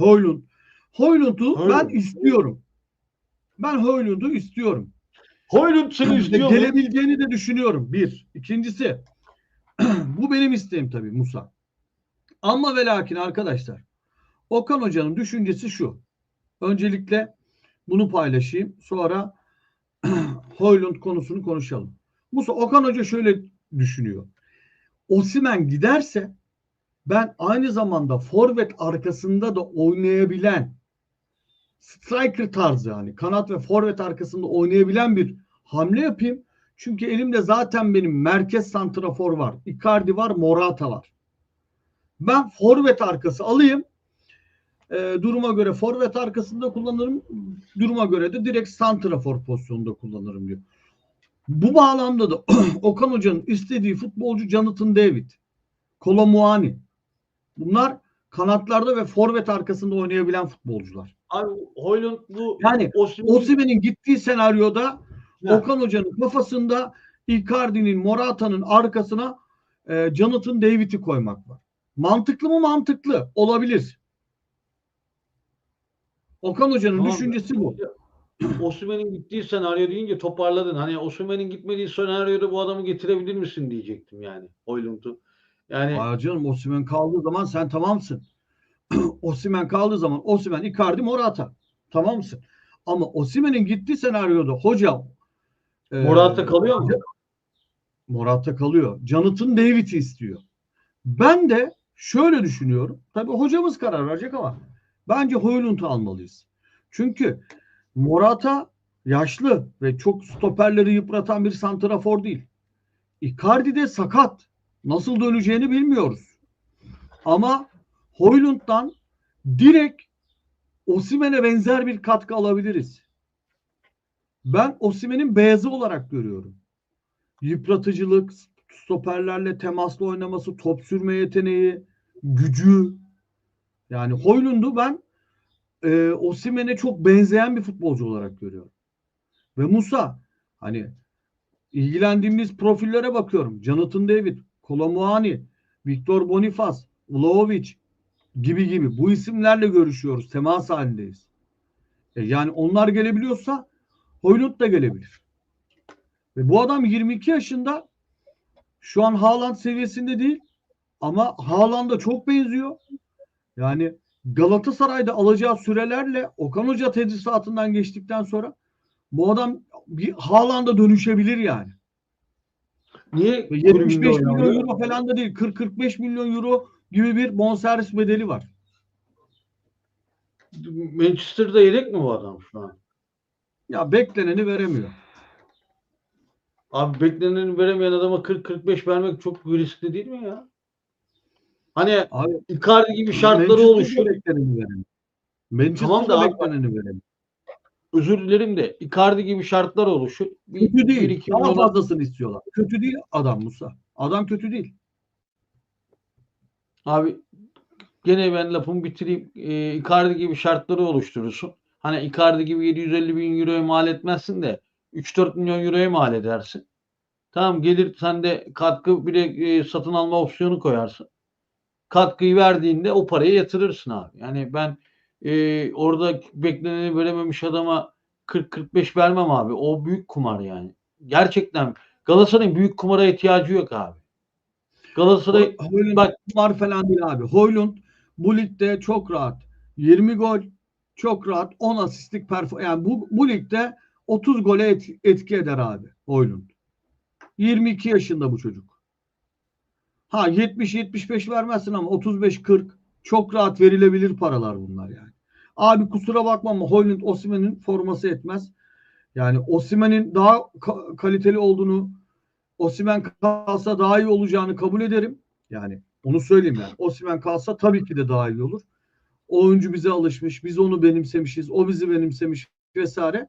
Hoylund. Hoylund'u Hoylund. ben istiyorum. Ben Hoylund'u istiyorum. Hoylund seni istiyor? Gelebileceğini de düşünüyorum. Bir. İkincisi bu benim isteğim tabii Musa. Ama ve lakin arkadaşlar Okan Hoca'nın düşüncesi şu. Öncelikle bunu paylaşayım. Sonra Hoylund konusunu konuşalım. Musa Okan Hoca şöyle düşünüyor. Osimen giderse ben aynı zamanda forvet arkasında da oynayabilen striker tarzı yani kanat ve forvet arkasında oynayabilen bir hamle yapayım. Çünkü elimde zaten benim merkez santrafor var. Icardi var, Morata var. Ben forvet arkası alayım. Ee, duruma göre forvet arkasında kullanırım. Duruma göre de direkt santrafor pozisyonunda kullanırım diyor. Bu bağlamda da Okan Hoca'nın istediği futbolcu Jonathan David, Kolomuani. Bunlar kanatlarda ve forvet arkasında oynayabilen futbolcular. Abi Hoylund bu Yani Osimhen Osimhen'in gittiği senaryoda Ha. Okan Hoca'nın kafasında Icardi'nin, Morata'nın arkasına e, Jonathan David'i koymak var. Mantıklı mı? Mantıklı. Olabilir. Okan Hoca'nın Tamam. düşüncesi bu. Osimhen'in gittiği senaryo deyince toparladın. Hani Osimhen'in gitmediği senaryoda bu adamı getirebilir misin diyecektim yani Hoylund'u. Yani Hayır canım Osimhen kaldığı zaman sen tamamsın. Osimhen kaldığı zaman Osimhen, Icardi, Morata. Tamamsın. Ama Osimhen'in gittiği senaryoda hoca e, Morata kalıyor mu? Morata kalıyor. Jonathan David'i istiyor. Ben de şöyle düşünüyorum. Tabii hocamız karar verecek ama bence Hoylund'u almalıyız. Çünkü Morata yaşlı ve çok stoperleri yıpratan bir santrafor değil. Icardi de sakat. Nasıl döneceğini bilmiyoruz. Ama Hoylund'dan direkt Osimhen'e benzer bir katkı alabiliriz. Ben Osimhen'in beyazı olarak görüyorum yıpratıcılık, stoperlerle temaslı oynaması, top sürme yeteneği, gücü. Yani Hoylund'u ben e, Osimhen'e çok benzeyen bir futbolcu olarak görüyorum. Ve Musa hani ilgilendiğimiz profillere bakıyorum. Jonathan David, Kolomuani, Victor Bonifaz, Vlahovic gibi gibi bu isimlerle görüşüyoruz. Temas halindeyiz. E, yani onlar gelebiliyorsa Hoylund da gelebilir. Ve bu adam 22 yaşında şu an Haaland seviyesinde değil ama Haaland'a çok benziyor. Yani Galatasaray'da alacağı sürelerle Okan Hoca tedrisatından geçtikten sonra bu adam bir Haaland'a dönüşebilir yani. Niye Ve kulübünde 75 milyon oynamıyor? euro falan da değil 40-45 milyon euro gibi bir bonservis bedeli var. Manchester'da yedek mi bu adam şu an? Ya bekleneni veremiyor. Abi bekleneni veremeyen adama 40-45 vermek çok riskli değil mi ya? Hani Abi Icardi gibi şartları oluşuyor. bekleneni veremiyor. Manchester'da Tamam da bekleneni veremiyor. Özür dilerim de Icardi gibi şartlar oluşur. Bir, Kötü bir değil. iki Daha fazlasını istiyorlar. Kötü değil adam Musa. Adam kötü değil. Abi gene ben lafımı bitireyim. Ee, Icardi gibi şartları oluşturursun. Hani Icardi gibi 750 bin euroya mal etmezsin de 3-4 milyon euroya mal edersin. Tamam gelir sen de katkı bir de e, satın alma opsiyonu koyarsın. Katkıyı verdiğinde o parayı yatırırsın abi. Yani ben e, orada bekleneni verememiş adama 40-45 vermem abi. O büyük kumar yani. Gerçekten Galatasaray'ın büyük kumara ihtiyacı yok abi. Galatasaray Hoylund bak var falan değil abi. Hoylund bu ligde çok rahat. 20 gol çok rahat 10 asistlik performans. Yani bu, bu ligde 30 gole et- etki eder abi Hoylund. 22 yaşında bu çocuk. Ha 70-75 vermezsin ama 35-40 çok rahat verilebilir paralar bunlar yani. Abi kusura bakma ama Hoylund Osimhen'in forması etmez. Yani Osimhen'in daha ka- kaliteli olduğunu Osimhen kalsa daha iyi olacağını kabul ederim. Yani onu söyleyeyim yani. Osimhen kalsa tabii ki de daha iyi olur. O oyuncu bize alışmış. Biz onu benimsemişiz. O bizi benimsemiş vesaire.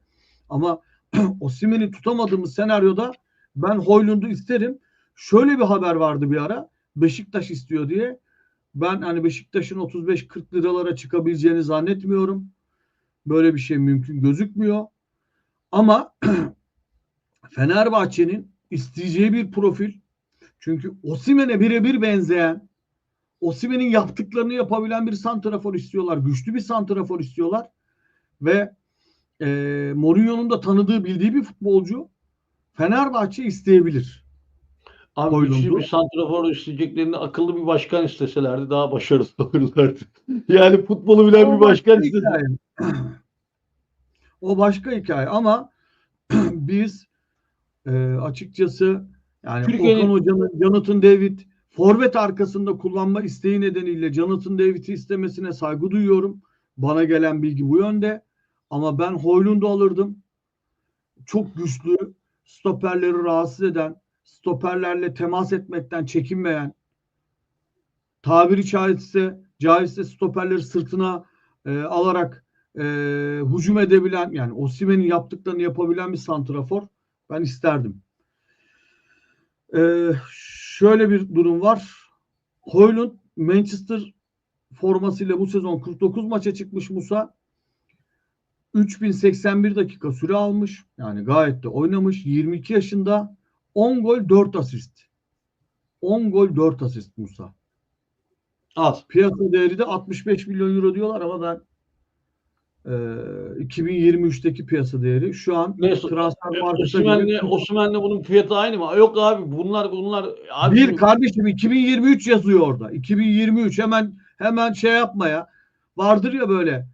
Ama Osimhen'i tutamadığımız senaryoda ben Hoylund'u isterim. Şöyle bir haber vardı bir ara. Beşiktaş istiyor diye. Ben hani Beşiktaş'ın 35-40 liralara çıkabileceğini zannetmiyorum. Böyle bir şey mümkün gözükmüyor. Ama Fenerbahçe'nin isteyeceği bir profil. Çünkü Osimhen'e birebir benzeyen Osimhen'in yaptıklarını yapabilen bir santrafor istiyorlar. Güçlü bir santrafor istiyorlar. Ve e, Mourinho'nun da tanıdığı, bildiği bir futbolcu Fenerbahçe isteyebilir. Abi güçlü bir santrafor isteyeceklerini akıllı bir başkan isteselerdi daha başarılı olurlardı. yani futbolu bilen O bir başkan başka isteselerdi. o başka hikaye ama biz e, açıkçası yani Türkiye'nin- Okan Hoca'nın Jonathan David forvet arkasında kullanma isteği nedeniyle Jonathan David'i istemesine saygı duyuyorum. Bana gelen bilgi bu yönde. Ama ben Hoylund'u alırdım. Çok güçlü, stoperleri rahatsız eden, stoperlerle temas etmekten çekinmeyen, tabiri caizse, caizse stoperleri sırtına e, alarak e, hücum edebilen yani Osimhen'in yaptıklarını yapabilen bir santrafor ben isterdim. E, şöyle bir durum var. Hoylund Manchester formasıyla bu sezon 49 maça çıkmış Musa. 3081 dakika süre almış. Yani gayet de oynamış. 22 yaşında 10 gol 4 asist. 10 gol 4 asist Musa. Az. Piyasa değeri de 65 milyon euro diyorlar ama ben e, 2023'teki piyasa değeri şu an Neyse, transfer Osimhen'le göre- Osimhen'le bunun fiyatı aynı mı? Yok abi bunlar bunlar abi bir kardeşim 2023 yazıyor orada. 2023 hemen hemen şey yapma ya. Vardır ya böyle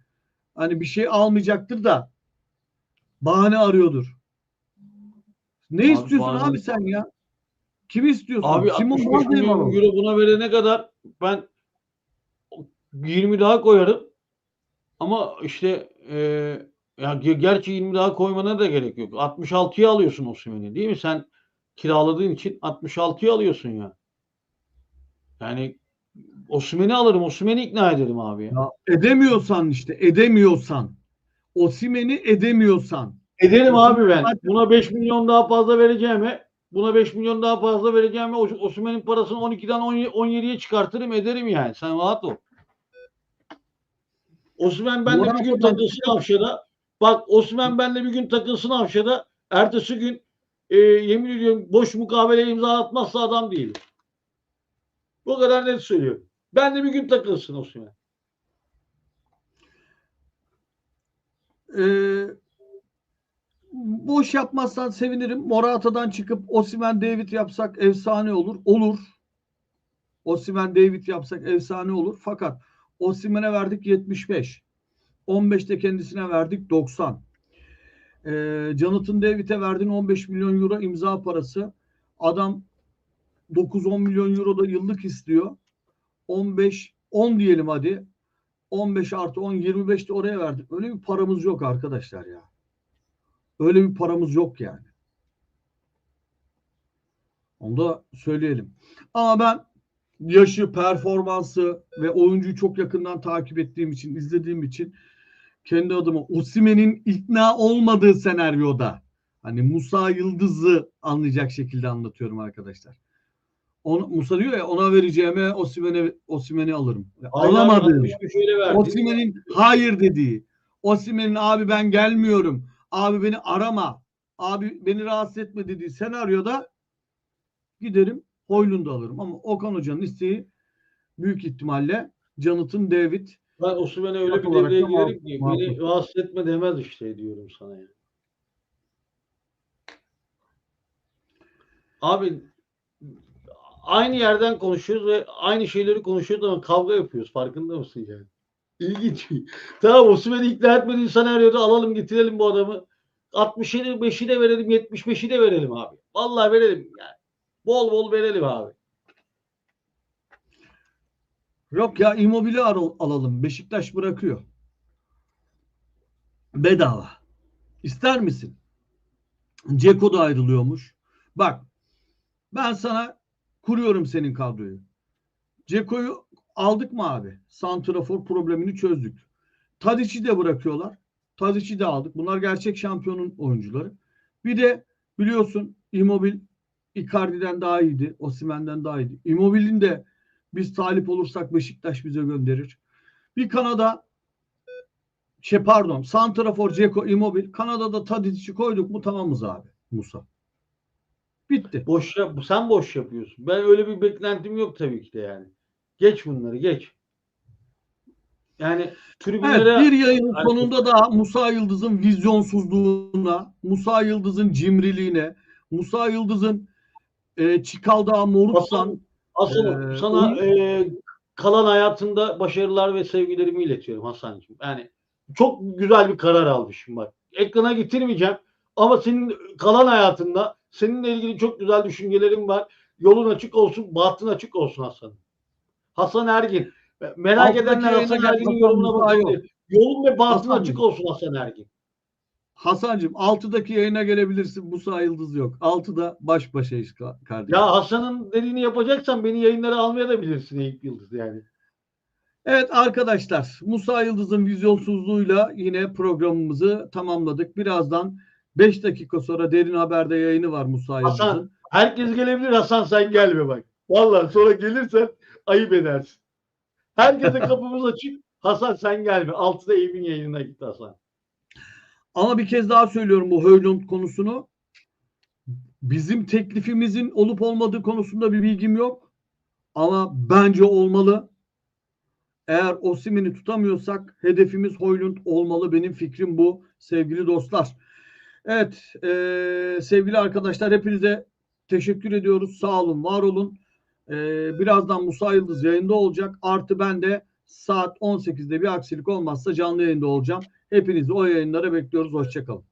hani bir şey almayacaktır da bahane arıyordur. Ne Abi istiyorsun bahane- abi sen ya? Kimi istiyorsun? Abi Simon 65 Banza'yı mı milyon euro buna verene kadar ben 20 daha koyarım. Ama işte e, ya ge- gerçi 20 daha koymana da gerek yok. 66'ya alıyorsun Osimhen'i değil mi? Sen kiraladığın için 66'ya alıyorsun ya. Yani Osimhen'i alırım. Osimhen'i ikna ederim abi. ya. Ya edemiyorsan işte edemiyorsan Osimhen'i edemiyorsan Ederim abi ben. Buna 5 milyon daha fazla vereceğime buna 5 milyon daha fazla vereceğime Os- Osimhen'in parasını 12'den 17 17'ye çıkartırım ederim yani. Sen rahat ol. Osimhen benle bir gün takılsın Avşar'a. Bak Osimhen benle bir gün takılsın Avşar'a. Ertesi gün e, yemin ediyorum boş mukabele imza atmazsa adam değil. Bu kadar net söylüyorum. Benle bir gün takılsın Osimhen. Ee, boş yapmazsan sevinirim. Morata'dan çıkıp Osimhen David yapsak efsane olur. Olur. Osimhen David yapsak efsane olur. Fakat Osimhen'e verdik 75. 15'te kendisine verdik 90. Ee, Jonathan David'e verdiğin 15 milyon euro imza parası. Adam 9-10 milyon euro da yıllık istiyor. 15 10 diyelim hadi. 15 artı 10 25 de oraya verdik. Öyle bir paramız yok arkadaşlar ya. Öyle bir paramız yok yani. Onu da söyleyelim. Ama ben yaşı, performansı ve oyuncuyu çok yakından takip ettiğim için, izlediğim için kendi adıma Osimhen'in ikna olmadığı senaryoda hani Musa Yıldız'ı anlayacak şekilde anlatıyorum arkadaşlar. Onu, Musa diyor ya ona vereceğime Osimhen'i Osimhen'i alırım. Alamadım. Şöyle verdi. Osimhen'in hayır dediği. Osimhen'in abi ben gelmiyorum. Abi beni arama. Abi beni rahatsız etme dediği senaryoda giderim Hoylund'u alırım. Ama Okan Hoca'nın isteği büyük ihtimalle Jonathan David. Ben Osimhen'e öyle bir devreye girerim ki beni rahatsız etme demez işte diyorum sana ya. Abi aynı yerden konuşuyoruz ve aynı şeyleri konuşuyoruz ama kavga yapıyoruz. Farkında mısın yani? İlginç. tamam Osimhen'i ikna etmediğin senaryoda alalım getirelim bu adamı. 67 5'i de verelim 75'i de verelim abi. Vallahi verelim yani. Bol bol verelim abi. Yok ya Immobile al- alalım. Beşiktaş bırakıyor. Bedava. İster misin? Ceko da ayrılıyormuş. Bak ben sana kuruyorum senin kadroyu. Ceko'yu aldık mı abi? Santrafor problemini çözdük. Tadic'i de bırakıyorlar. Tadic'i de aldık. Bunlar gerçek şampiyonun oyuncuları. Bir de biliyorsun Immobile Icardi'den daha iyiydi. Osimhen'den daha iyiydi. Immobile'in de biz talip olursak Beşiktaş bize gönderir. Bir Kanada şey pardon Santrafor Ceko Immobile Kanada'da Tadic'i koyduk mu tamamız abi Musa. Bitti. Boş yap, sen boş yapıyorsun. Ben öyle bir beklentim yok tabii ki de yani. Geç bunları geç. Yani tribünlere Evet bir yayının sonunda da Musa Yıldız'ın vizyonsuzluğuna, Musa Yıldız'ın cimriliğine, Musa Yıldız'ın e, Çikaldağı Morutsan Asıl Ee, sana oyun- e, kalan hayatında başarılar ve sevgilerimi iletiyorum Hasan'cığım. Yani çok güzel bir karar almışım bak. Ekrana getirmeyeceğim ama senin kalan hayatında seninle ilgili çok güzel düşüncelerim var. Yolun açık olsun, bahtın açık olsun Hasan. Hasan Ergin. Merak Altıdaki edenler Hasan Ergin'in Hasan yorumuna bakabilir. Yolun ve bahtın Hasan açık olsun Hasan Ergin. Hasan'cığım 6'daki yayına gelebilirsin. Musa Yıldız yok. 6'da baş başayız ka- kardeşim. Ya Hasan'ın dediğini yapacaksan beni yayınlara almaya da bilirsin Eyüp Yıldız yani. Evet arkadaşlar Musa Yıldız'ın vizyonsuzluğuyla yine programımızı tamamladık. Birazdan 5 dakika sonra Derin Haber'de yayını var Musa Hasan. Yıldız'ın. Herkes gelebilir Hasan sen gelme bak. Vallahi sonra gelirsen ayıp edersin. Herkese kapımız açık. Hasan sen gelme. 6'da Eyüp'ün yayınına git Hasan. Ama bir kez daha söylüyorum bu Höylund konusunu. Bizim teklifimizin olup olmadığı konusunda bir bilgim yok. Ama bence olmalı. Eğer Osimhen'i tutamıyorsak hedefimiz Hoylund olmalı. Benim fikrim bu sevgili dostlar. Evet eee, sevgili arkadaşlar hepinize teşekkür ediyoruz. Sağ olun, var olun. Eee, birazdan Musa Yıldız yayında olacak. Artı ben de saat 18'de bir aksilik olmazsa canlı yayında olacağım. Hepinizi o yayınlara bekliyoruz. Hoşçakalın.